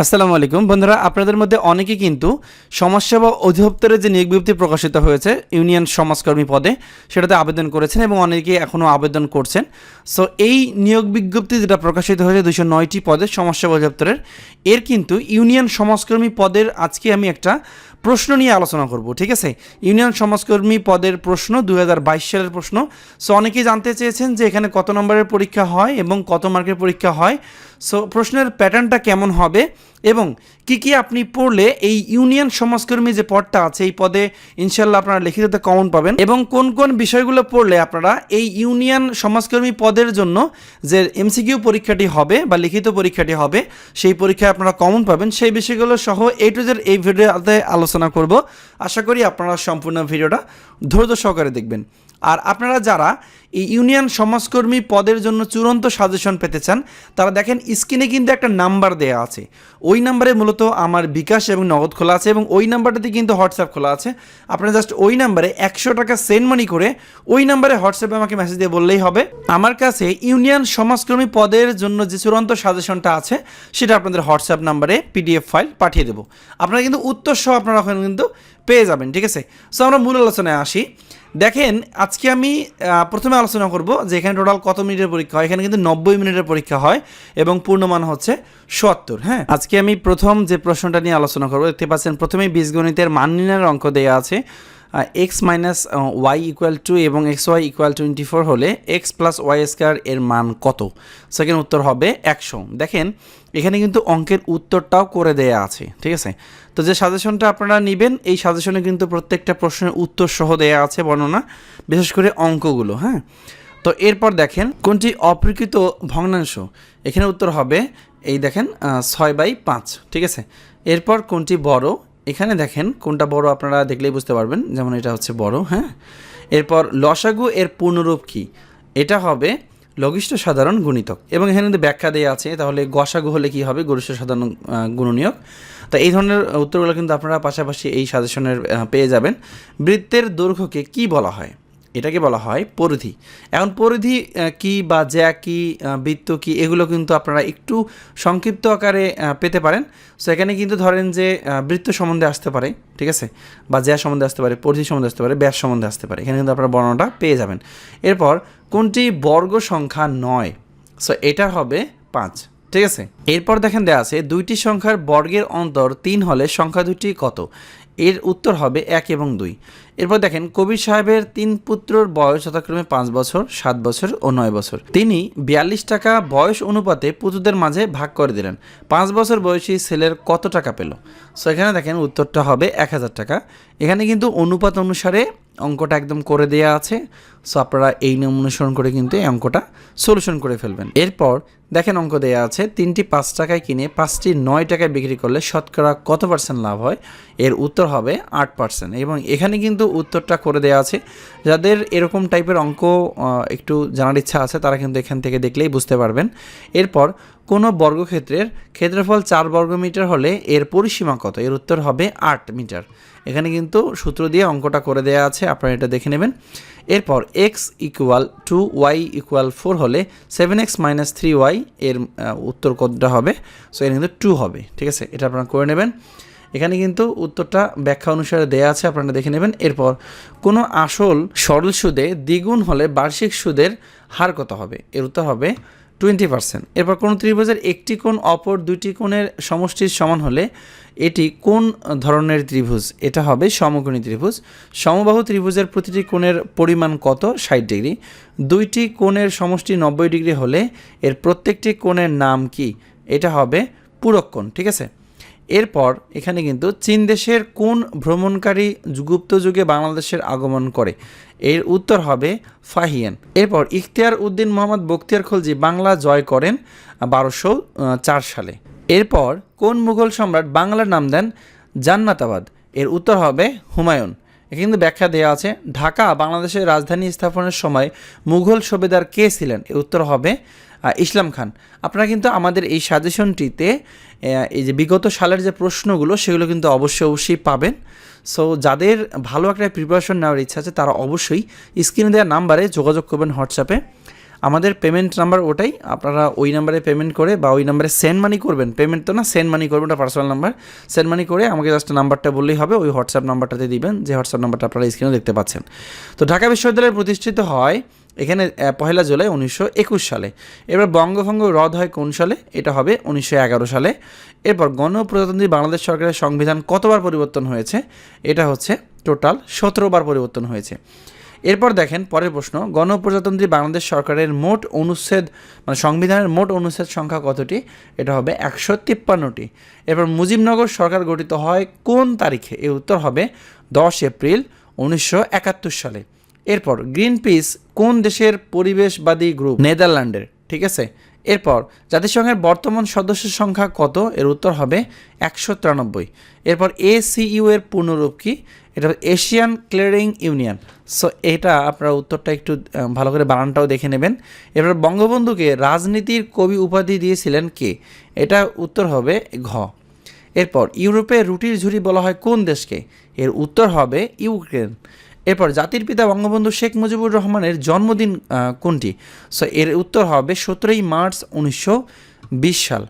আসসালামু আলাইকুম। বন্ধুরা, আপনাদের মধ্যে অনেকে কিন্তু সমাজসেবা অধিদপ্তরের যে নিয়োগ বিজ্ঞপ্তি প্রকাশিত হয়েছে, ইউনিয়ন সমাজকর্মী পদে, সেটাতে আবেদন করেছেন এবং অনেকে এখনও আবেদন করছেন। সো এই নিয়োগ বিজ্ঞপ্তি যেটা প্রকাশিত হয়েছে দুশো নয়টি পদে সমাজসেবা অধিদপ্তরের, এর কিন্তু ইউনিয়ন সমাজকর্মী পদের আজকে আমি একটা প্রশ্ন নিয়ে আলোচনা করব, ঠিক আছে? ইউনিয়ন সমাজকর্মী পদের প্রশ্ন দু হাজার বাইশ সালের প্রশ্ন। সো অনেকেই জানতে চেয়েছেন যে এখানে কত নম্বরের পরীক্ষা হয় এবং কত মার্কের পরীক্ষা হয়। সো প্রশ্নের প্যাটার্নটা কেমন হবে? এবং কি কি আপনি পড়লে এই ইউনিয়ন সমাজকর্মী যে পদটা আছে, এই পদে ইনশাল্লাহ আপনারা লিখিততে কমন পাবেন এবং কোন কোন বিষয়গুলো পড়লে আপনারা এই ইউনিয়ন সমাজকর্মী পদের জন্য যে এমসিকিউ পরীক্ষাটি হবে বা লিখিত পরীক্ষাটি হবে, সেই পরীক্ষায় আপনারা কমন পাবেন। সেই বিষয়গুলো সহ এই টু জেড এই ভিডিওতে আলোচনা করব। আশা করি আপনারা সম্পূর্ণ ভিডিওটা ধৈর্য সহকারে দেখবেন। আর আপনারা যারা এই ইউনিয়ন সমাজকর্মী পদের জন্য চূড়ান্ত সাজেশন পেতে চান, তারা দেখেন স্ক্রিনে কিন্তু একটা নাম্বার দেওয়া আছে। ওই নাম্বারে মূলত আমার বিকাশ এবং নগদ খোলা আছে এবং ওই নাম্বারটাতে কিন্তু হোয়াটসঅ্যাপ খোলা আছে। আপনারা জাস্ট ওই নাম্বারে একশো টাকা সেন্ড মানি করে ওই নাম্বারে হোয়াটসঅ্যাপে আমাকে মেসেজ দিয়ে বললেই হবে। আমার কাছে ইউনিয়ন সমাজকর্মী পদের জন্য যে চূড়ান্ত সাজেশনটা আছে, সেটা আপনাদের হোয়াটসঅ্যাপ নাম্বারে পিডিএফ ফাইল পাঠিয়ে দেবো। আপনারা কিন্তু উত্তর সহ আপনারা ওখানে কিন্তু পেয়ে যাবেন, ঠিক আছে? সো আমরা মূল আলোচনায় আসি। দেখেন, আজকে আমি প্রথমে আলোচনা করব যে এখানে টোটাল কত মিনিটের পরীক্ষা হয়। এখানে কিন্তু নব্বই মিনিটের পরীক্ষা হয় এবং পূর্ণমান হচ্ছে সত্তর হ্যাঁ? আজকে আমি প্রথম যে প্রশ্নটা নিয়ে আলোচনা করব, দেখতে পাচ্ছেন প্রথমেই বীজগণিতের মান নির্ণয়ের অঙ্ক দেওয়া আছে। X minus y equal to এবং x y equal twenty four হলে এক্স প্লাস ওয়াই স্কোয়ার এর মান কত? সেকেন্ড উত্তর হবে একশো। দেখেন, এখানে কিন্তু অঙ্কের উত্তরটাও করে দেয়া আছে, ঠিক আছে? তো যে সাজেশনটা আপনারা নেবেন, এই সাজেশনে কিন্তু প্রত্যেকটা প্রশ্নের উত্তর সহ দেয়া আছে বর্ণনা, বিশেষ করে অঙ্কগুলো হ্যাঁ? তো এরপর দেখেন, কোনটি অপ্রকৃত ভগ্নাংশ? এখানে উত্তর হবে, এই দেখেন ছয় বাই পাঁচ, ঠিক আছে? এরপর কোনটি বড়? এখানে দেখেন, কোনটা বড় আপনারা দেখলেই বুঝতে পারবেন, যেমন এটা হচ্ছে বড় হ্যাঁ? এরপর লসাগু এর পূর্ণরূপ কি? এটা হবে লঘিষ্ঠ সাধারণ গুণিতক। এবং এখানে যদি ব্যাখ্যা দেওয়া আছে, তাহলে গসাগু হলে কী হবে? গরিষ্ঠ সাধারণ গুণনীয়ক। তো এই ধরনের উত্তরগুলো কিন্তু আপনারা পাশাপাশি এই সাজেশনের পেয়ে যাবেন। বৃত্তের দৈর্ঘ্যকে কি বলা হয়? এটাকে বলা হয় পরিধি। এখন পরিধি কি বা জ্যা, কি বৃত্ত, কি, এগুলো কিন্তু আপনারা একটু সংক্ষিপ্ত আকারে পেতে পারেন। সো এখানে কিন্তু ধরেন যে বৃত্ত সম্বন্ধে আসতে পারে, ঠিক আছে? বা জ্যা সম্বন্ধে আসতে পারে, পরিধি সম্বন্ধে আসতে পারে, ব্যাস সম্বন্ধে আসতে পারে। এখানে কিন্তু আপনারা বর্ণনাটা পেয়ে যাবেন। এরপর কোনটি বর্গ সংখ্যা নয়? সো এটা হবে পাঁচ, ঠিক আছে? এরপর দেখেন দেওয়া আছে, দুইটি সংখ্যার বর্গের অন্তর তিন হলে সংখ্যা দুটি কত? এর উত্তর হবে এক এবং দুই। এরপর দেখেন, কবির সাহেবের তিন পুত্রর বয়স যথাক্রমে পাঁচ বছর, সাত বছর ও নয় বছর। তিনি বিয়াল্লিশ টাকা বয়স অনুপাতে পুত্রদের মাঝে ভাগ করে দিলেন। পাঁচ বছর বয়সী ছেলের কত টাকা পেল? সো এখানে দেখেন উত্তরটা হবে এক হাজার টাকা। এখানে কিন্তু অনুপাত অনুসারে অঙ্কটা একদম করে দেওয়া আছে। সো আপনারা এই নিয়ম অনুসরণ করে কিন্তু এই অঙ্কটা সলিউশন করে ফেলবেন। এরপর দেখেন অঙ্ক দেওয়া আছে, তিনটি পাঁচ টাকায় কিনে পাঁচটি নয় টাকায় বিক্রি করলে শতকরা কত পার্সেন্ট লাভ হয়? এর উত্তর হবে আট পার্সেন্ট এবং এখানে কিন্তু উত্তরটা করে দেওয়া আছে। যাদের এরকম টাইপের অঙ্ক একটু জানার ইচ্ছা আছে, তারা কিন্তু এখান থেকে দেখলেই বুঝতে পারবেন। এরপর কোনো বর্গক্ষেত্রের ক্ষেত্রফল চার বর্গ মিটার হলে এর পরিসীমা কত? এর উত্তর হবে আট মিটার। এখানে কিন্তু সূত্র দিয়ে অঙ্কটা করে দেওয়া আছে, আপনারা এটা দেখে নেবেন। এরপর x equal to y equal four হলে seven x minus three y এর উত্তর কতটা হবে? সো এখানে কিন্তু টু হবে, ঠিক আছে? এটা আপনারা করে নেবেন। এখানে কিন্তু উত্তরটা ব্যাখ্যা অনুসারে দেয়া আছে, আপনারা দেখে নেবেন। এরপর, কোনো আসল সরল সুদে দ্বিগুণ হলে বার্ষিক সুদের হার কত হবে? এর উত্তর হবে টোয়েন্টি পার্সেন্ট। এরপর, কোনো ত্রিভুজের একটি কোণ অপর দুইটি কোণের সমষ্টির সমান হলে এটি কোন ধরনের ত্রিভুজ? এটা হবে সমকোণী ত্রিভুজ। সমবাহু ত্রিভুজের প্রতিটি কোণের পরিমাণ কত? ষাট ডিগ্রি। দুইটি কোণের সমষ্টি নব্বই ডিগ্রি হলে এর প্রত্যেকটি কোণের নাম কি? এটা হবে পূরক কোণ, ঠিক আছে? এরপর এখানে কিন্তু চীন দেশের কোন ভ্রমণকারী গুপ্ত যুগে বাংলাদেশের আগমন করে? এর উত্তর হবে ফাহিয়ান। এরপর ইখতিয়ার উদ্দিন মোহাম্মদ বখতিয়ার খলজি বাংলা জয় করেন বারোশো চার সালে। এরপর কোন মুঘল সম্রাট বাংলার নাম দেন জান্নাতাবাদ? এর উত্তর হবে হুমায়ুন। কিন্তু ব্যাখ্যা দেওয়া আছে, ঢাকা বাংলাদেশের রাজধানী স্থাপনের সময় মুঘল সুবেদার কে ছিলেন? এর উত্তর হবে ইসলাম খান। আপনারা কিন্তু আমাদের এই সাজেশনটিতে এই যে বিগত সালের যে প্রশ্নগুলো, সেগুলো কিন্তু অবশ্যই অবশ্যই পাবেন। সো যাদের ভালো একটা প্রিপারেশন নেওয়ার ইচ্ছা আছে, তারা অবশ্যই স্ক্রিনে দেওয়া নাম্বারে যোগাযোগ করবেন হোয়াটসঅ্যাপে আমাদের পেমেন্ট নাম্বার ওটাই। আপনারা ওই নাম্বারে পেমেন্ট করে বা ওই নাম্বারে সেন্ড মানি করবেন। পেমেন্ট তো না সেন্ড মানি করবেন, ওটা পার্সোনাল নাম্বার সেন্ড মানি করে আমাকে জাস্ট নাম্বারটা বললেই হবে, ওই হোয়াটসঅ্যাপ নাম্বারটাতে দিবেন, যে হোয়াটসঅ্যাপ নাম্বারটা আপনারা স্ক্রিনে দেখতে পাচ্ছেন। তো ঢাকা বিশ্ববিদ্যালয় প্রতিষ্ঠিত হয় এখানে পহেলা জুলাই উনিশশো একুশ সালে। এবার বঙ্গভঙ্গ রদ হয় কোন সালে? এটা হবে উনিশশো এগারো সালে। এরপর গণপ্রজাতন্ত্রী বাংলাদেশ সরকারের সংবিধান কতবার পরিবর্তন হয়েছে? এটা হচ্ছে টোটাল সতেরো বার পরিবর্তন হয়েছে। এরপর দেখেন, পরের প্রশ্ন, গণপ্রজাতন্ত্রী বাংলাদেশ সরকারের মোট অনুচ্ছেদ মানে সংবিধানের মোট অনুচ্ছেদ সংখ্যা কতটি? এটা হবে একশো তিপ্পান্নটি। এরপর মুজিবনগর সরকার গঠিত হয় কোন তারিখে? এর উত্তর হবে দশ এপ্রিল উনিশশো একাত্তর সালে। এরপর গ্রিন পিস কোন দেশের পরিবেশবাদী গ্রুপ? নেদারল্যান্ডের, ঠিক আছে? এরপর জাতিসংঘের বর্তমান সদস্য সংখ্যা কত? এর উত্তর হবে একশো তিরানব্বই। এরপর এসিইউ এর পূর্ণরূপ কি? এটা এশিয়ান ক্লিয়ারিং ইউনিয়ন। সো এটা আপনারা উত্তরটা একটু ভালো করে বানানটাও দেখে নেবেন। এরপর বঙ্গবন্ধুকে রাজনীতির কবি উপাধি দিয়েছিলেন কে? এটা উত্তর হবে ঘ। এরপর ইউরোপে রুটির ঝুড়ি বলা হয় কোন দেশকে? এর উত্তর হবে ইউক্রেন। এরপর জাতির পিতা বঙ্গবন্ধু শেখ মুজিবুর রহমানের জন্মদিন কোনটি? সো এর উত্তর হবে সতেরোই মার্চ উনিশশো বিশ সাল।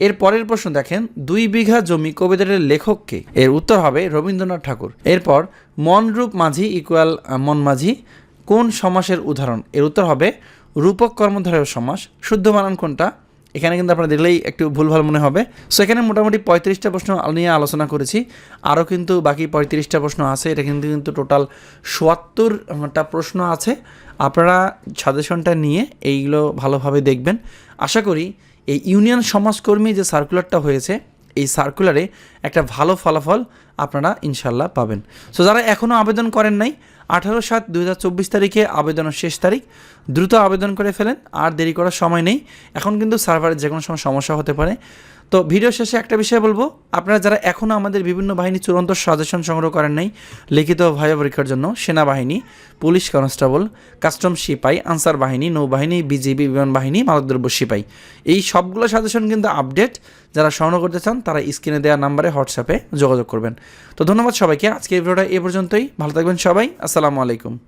এর পরের প্রশ্ন দেখেন, দুই বিঘা জমি কবিতাটির লেখককে এর উত্তর হবে রবীন্দ্রনাথ ঠাকুর। এরপর, মনরূপ মাঝি ইকুয়াল মন মাঝি, কোন সমাসের উদাহরণ? এর উত্তর হবে রূপক কর্মধারয় সমাস। শুদ্ধ বানান কোনটা? এখানে কিন্তু আপনারা দেখলেই একটু ভুলভাল মনে হবে। সো এখানে মোটামুটি পঁয়ত্রিশটা প্রশ্ন নিয়ে আলোচনা করেছি। আরও কিন্তু বাকি পঁয়ত্রিশটা প্রশ্ন আছে। এটা কিন্তু কিন্তু টোটাল সোয়াত্তরটা প্রশ্ন আছে। আপনারা সাজেশনটা নিয়ে এইগুলো ভালোভাবে দেখবেন। আশা করি এই ইউনিয়ন সমাজকর্মী যে সার্কুলারটা হয়েছে, এই সার্কুলারে একটা ভালো ফলাফল আপনারা ইনশাল্লাহ পাবেন। সো যারা এখনও আবেদন করেন নাই আঠারো সাত দু তারিখে আবেদনের শেষ তারিখ। দ্রুত আবেদন করে ফেলেন, আর দেরি করার সময় নেই। এখন কিন্তু সার্ভারের যে কোনো সময় সমস্যা হতে পারে। তো ভিডিও শেষে একটা বিষয় বলব। আপনারা যারা এখনও আমাদের বিভিন্ন বাহিনী চূড়ান্ত সাজেশন সংগ্রহ করেন নাই, লিখিত ভাইয়া পরীক্ষার জন্য সেনাবাহিনী, পুলিশ কনস্টেবল, কাস্টম সিপাই, আনসার বাহিনী, নৌবাহিনী, বিজিবি, বিমান বাহিনী, মাদকদ্রব্য সিপাই। এই সবগুলো সাজেশন কিন্তু আপডেট। যারা সংগ্রহ করতে চান, তারা স্ক্রিনে দেওয়া নাম্বারে হোয়াটসঅ্যাপে যোগাযোগ করবেন। তো ধন্যবাদ সবাইকে। আজকে এই ভিডিওটা এ পর্যন্তই। ভালো থাকবেন সবাই। আসসালামু আলাইকুম।